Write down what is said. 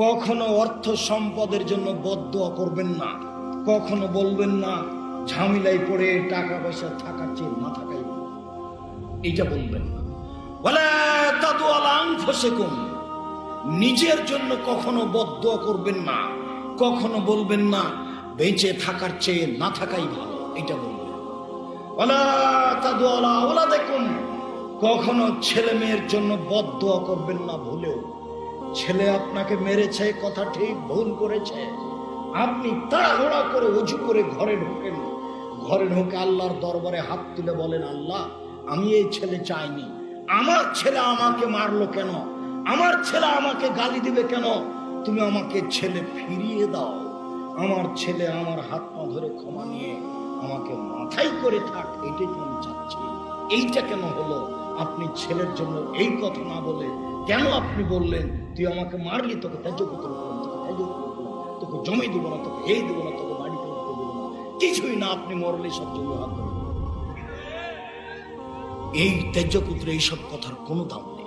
কখনো অর্থ সম্পদের জন্য বদদোয়া করবেন না। কখনো বলবেন না, ঝামেলায় পড়ে টাকা পয়সা থাকার চেয়ে না থাকাই। এইটা বলবেন না। বলে দাদু আলাং ফসে কম নিজের জন্য কখনো বদদোয়া করবেন না। কখনো বলবেন না, বেঁচে থাকার চেয়ে না থাকাই ভালো। এটা বলবেন। ওলা দাদু আলা ওলা দেখুন কখনো ছেলে মেয়ের জন্য বদদোয়া করবেন না ভুলেও। ছেলে আপনাকে মেরেছে, কথা ঠিক ভুল করেছে। আপনি তাড়াহুড়া করে উঁচু করে ঘরে ঢোকেন। ঘরে ঢুকে আল্লাহর দরবারে হাত তুলে বলেন, আল্লাহ, আমি এই ছেলে চাইনি। আমার ছেলে আমাকে মারলো কেন? আমার ছেলে আমাকে গালি দিবে কেন? তুমি আমাকে ছেলে ফিরিয়ে দাও। আমার ছেলে আমার হাত পা ধরে ক্ষমা নিয়ে আমাকে মাথায় করে থাক, এটাই আমি চাচ্ছি। এইটা কেন হলো? ছেলের জন্য এই কথা না বলে কেন আপনি বললেন, তুই আমাকে মারলি, তোকে ত্যাজ্য পুত্র তোকে জমি দেবো না, তোকে এই দেবো না, তোকে বাড়ি করতে দেবো না। কিছুই না, আপনি মরলে সব জমি হাত এই ত্যাজ্য পুত্র এইসব কথার কোনো দাম নেই।